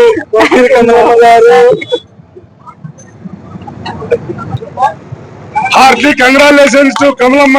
Kamalamma. Heartly congratulations to Kamalamma.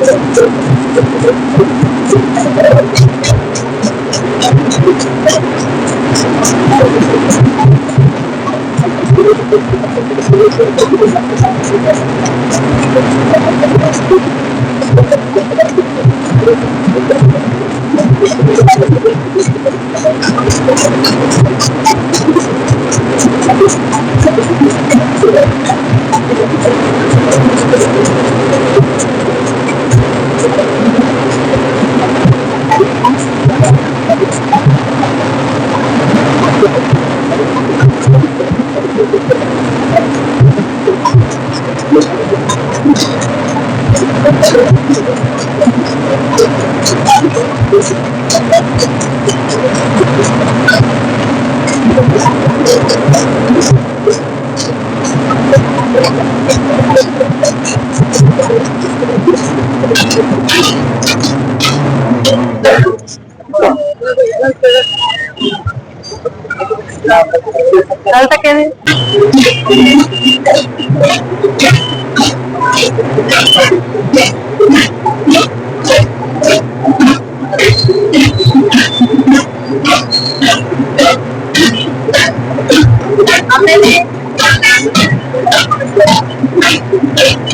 Heartly congratulations Kamalamma Vankari Kamalamma లలితకేది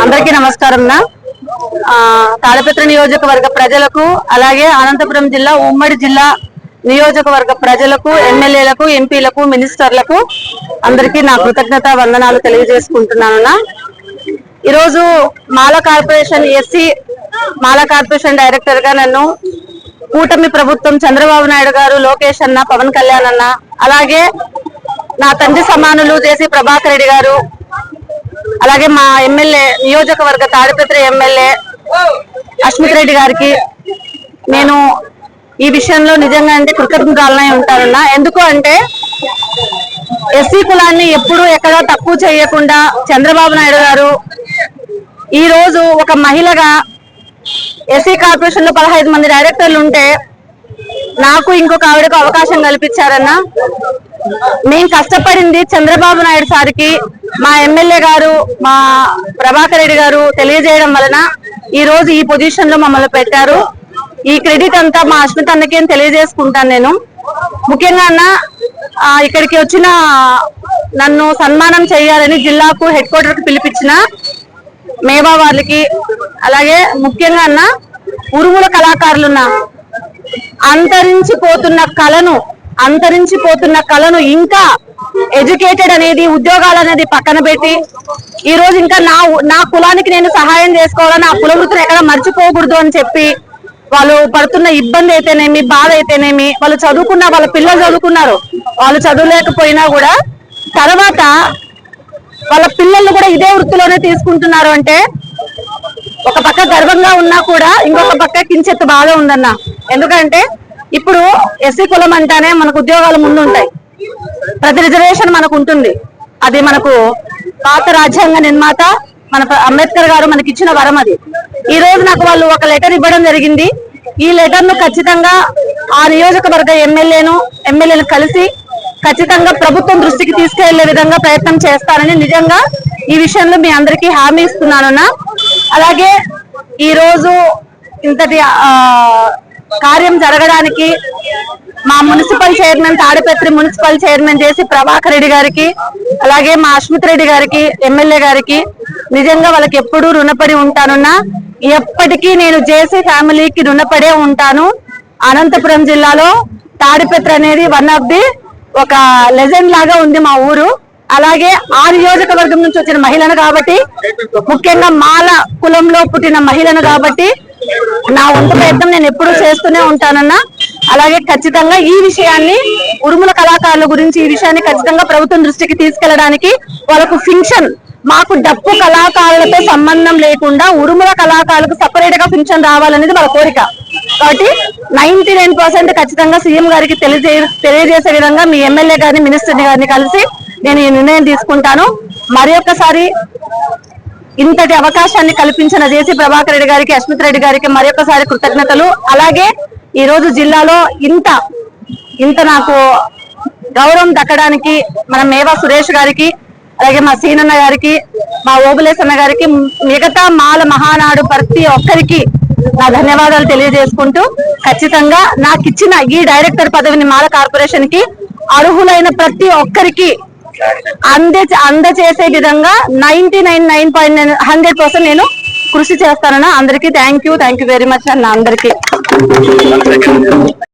అందరికీ నమస్కారం నా. ఆ, నియోజకవర్గ ప్రజలకు అలాగే అనంతపురం జిల్లా ఉమ్మడి జిల్లా నియోజకవర్గ ప్రజలకు ఎమ్మెల్యేలకు ఎంపీలకు మినిస్టర్లకు అందరికీ నా కృతజ్ఞత వందనాలు తెలియజేసుకుంటున్నాను ఈరోజు Mala corporation SC Mala corporation డైరెక్టర్గా నన్ను కూటమి ప్రభుత్వం చంద్రబాబు నాయుడు గారు లోకేష్ అన్న పవన్ కళ్యాణ్ అన్న అలాగే నా తండ్రి సమానులు జేసీ ప్రభాకర్ రెడ్డి గారు అలాగే మా ఎమ్మెల్యే నియోజకవర్గ తాడిపత్రి ఎమ్మెల్యే అస్మిత్ రెడ్డి గారికి నేను ఈ విషయంలో నిజంగా అంటే కృతజ్ఞతలనే ఉంటానన్నా. ఎందుకు అంటే ఎస్సీ కులాన్ని ఎప్పుడు ఎక్కడ తక్కువ చేయకుండా చంద్రబాబు నాయుడు గారు ఈ రోజు ఒక మహిళగా ఎస్సీ కార్పొరేషన్లో పదహైదు మంది డైరెక్టర్లు ఉంటే నాకు ఇంకొక ఆవిడకు అవకాశం కల్పించారన్నా. మేము కష్టపడింది చంద్రబాబు నాయుడు సార్కి మా ఎమ్మెల్యే గారు మా ప్రభాకర్ రెడ్డి గారు తెలియజేయడం వలన ఈ రోజు ఈ పొజిషన్లో మమ్మల్ని పెట్టారు. ఈ క్రెడిట్ అంతా మా అశ్మిత్ అన్నకేం తెలియజేసుకుంటాను నేను. ముఖ్యంగా అన్న ఇక్కడికి వచ్చిన నన్ను సన్మానం చేయాలని జిల్లాకు హెడ్ క్వార్టర్కి పిలిపించిన మేవా వాళ్ళకి అలాగే ముఖ్యంగా అన్న ఉరుముల కళాకారులున్న అంతరించిపోతున్న కళను అంతరించిపోతున్న కళను ఇంకా ఎడ్యుకేటెడ్ అనేది ఉద్యోగాలు అనేది పక్కన పెట్టి ఈ రోజు ఇంకా నా నా కులానికి నేను సహాయం చేసుకోవాలని ఆ కుల వృత్తిని ఎక్కడ మర్చిపోకూడదు అని చెప్పి వాళ్ళు పడుతున్న ఇబ్బంది అయితేనేమి బాధ అయితేనేమి వాళ్ళు చదువుకున్న వాళ్ళ పిల్లలు చదువుకున్నారు వాళ్ళు చదువులేకపోయినా కూడా తర్వాత వాళ్ళ పిల్లల్ని కూడా ఇదే వృత్తిలోనే తీసుకుంటున్నారు అంటే ఒక పక్క గర్వంగా ఉన్నా కూడా ఇంకొక పక్క కించెత్తు బాధ ఉందన్న. ఎందుకంటే ఇప్పుడు ఎస్సీ కులం అంటానే మనకు ఉద్యోగాలు ముందు ఉంటాయి ప్రతి రిజర్వేషన్ మనకు ఉంటుంది. అది మనకు పాత రాజ్యాంగ నిర్మాత మన అంబేద్కర్ గారు మనకి ఇచ్చిన వరం అది. ఈ రోజు నాకు వాళ్ళు ఒక లెటర్ ఇవ్వడం జరిగింది. ఈ లెటర్ను ఖచ్చితంగా ఆ నియోజకవర్గ ఎమ్మెల్యేను ఎమ్మెల్యేను కలిసి ఖచ్చితంగా ప్రభుత్వం దృష్టికి తీసుకెళ్ళే విధంగా ప్రయత్నం చేస్తానని నిజంగా ఈ విషయంలో మీ అందరికీ హామీ ఇస్తున్నానన్నా. అలాగే ఈ రోజు ఇంతటి కార్యం జరగడానికి మా municipal chairman Tadipatri municipal chairman చేసి ప్రభాకర్ రెడ్డి గారికి అలాగే మా అశ్మిత్ రెడ్డి గారికి ఎమ్మెల్యే గారికి నిజంగా వాళ్ళకి ఎప్పుడూ రుణపడి ఉంటానున్నా. ఎప్పటికీ నేను జేసీ ఫ్యామిలీకి రుణపడే ఉంటాను. అనంతపురం జిల్లాలో తాడిపత్రి అనేది వన్ ఆఫ్ ది ఒక లెజెండ్ లాగా ఉంది మా ఊరు. అలాగే ఆ నియోజకవర్గం నుంచి వచ్చిన మహిళను కాబట్టి ముఖ్యంగా మాల కులంలో పుట్టిన మహిళను కాబట్టి నా వంతు ప్రయత్నం నేను ఎప్పుడూ చేస్తూనే ఉంటానన్నా. అలాగే ఖచ్చితంగా ఈ విషయాన్ని ఉరుముల కళాకారుల గురించి ఈ విషయాన్ని ఖచ్చితంగా ప్రభుత్వం దృష్టికి తీసుకెళ్ళడానికి వాళ్ళకు ఫింక్షన్ మాకు డప్పు కళాకారులతో సంబంధం లేకుండా ఉరుముల కళాకారులకు సపరేట్గా ఫింక్షన్ రావాలనేది వాళ్ళ కోరిక. కాబట్టి నైన్టీ నైన్ పర్సెంట్ ఖచ్చితంగా సీఎం గారికి తెలియజే తెలియజేసే విధంగా మీ ఎమ్మెల్యే గారిని మినిస్టర్ గారిని కలిసి నేను ఈ నిర్ణయం తీసుకుంటాను. మరి ఒక్కసారి ఇంతటి అవకాశాన్ని కల్పించిన జేసీ ప్రభాకర్ రెడ్డి గారికి అస్మిత్ రెడ్డి గారికి మరొకసారి కృతజ్ఞతలు. అలాగే ఈ రోజు జిల్లాలో ఇంత ఇంత నాకు గౌరవం దక్కడానికి మన మేవా సురేష్ గారికి అలాగే మా సీనన్న గారికి మా ఓబులేసన్న గారికి మిగతా మాల మహానాడు ప్రతి ఒక్కరికి నా ధన్యవాదాలు తెలియజేసుకుంటూ ఖచ్చితంగా నాకు ఇచ్చిన ఈ డైరెక్టర్ పదవిని మాల కార్పొరేషన్కి అర్హులైన ప్రతి ఒక్కరికి అందే అందచేసే విధంగా ninety nine nine point nine hundred percent నేను కృషి చేస్తానన్నా అందరికీ thank you thank you very much అన్న అందరికీ.